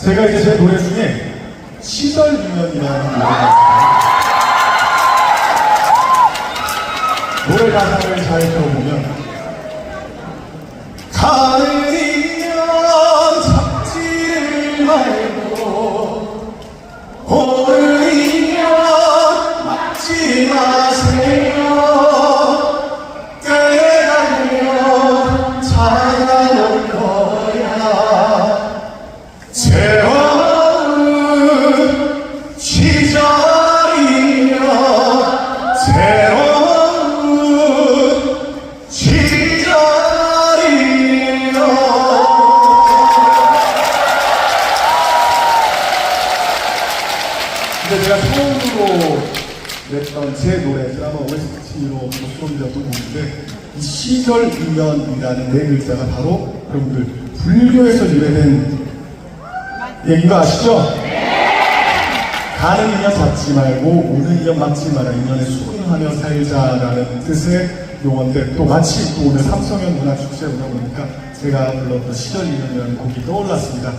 제가 이제 제 노래 중에 시절 유년이라는 노래가 있어요. 노래 가사를 잘 들어보면 가을이 새로운 시절이며 새로운 시절이며 근데 제가 처음으로 냈던 제 노래 드라마 OST로 작곡되었던 곡인데 이 시절 인연이라는 네 글자가 바로 여러분들 불교에서 유래된 얘기인 거 아시죠? 가는 인연 잡지 말고 오는 인연 막지 마라 인연에 수긍하며 살자라는 뜻의 용어인데 또 마치 또 오늘 삼성현 문화축제에 오다 보니까 제가 불렀던 시절 인연이라는 곡이 떠올랐습니다.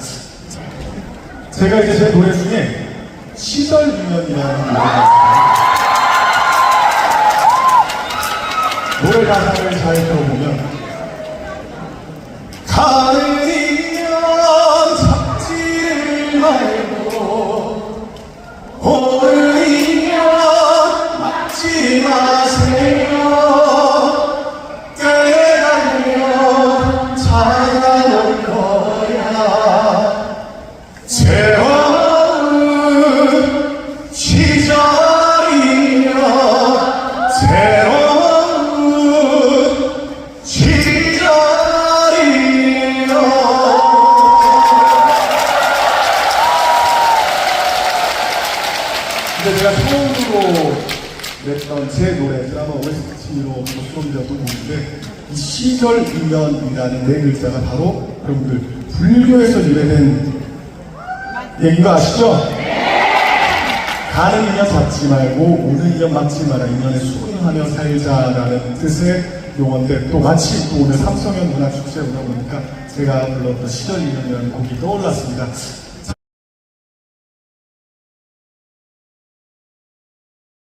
제가 이제 제 노래 중에 시절 인연이라는 노래가 있어요. 노래 가사를 잘 들어보면 가을 근데 제가 처음으로 냈던 제 노래 드라마 OST로 작곡되었던 곡인데 이 시절 인연이라는 네 글자가 바로 여러분들 불교에서 유래된 얘기인 거 아시죠? 가는 인연 잡지 말고 오는 인연 막지 마라 인연에 수긍하며 살자라는 뜻의 용어인데 또 마치 또 오늘 삼성현 문화축제에 오다 보니까 제가 불렀던 시절 인연이라는 곡이 떠올랐습니다.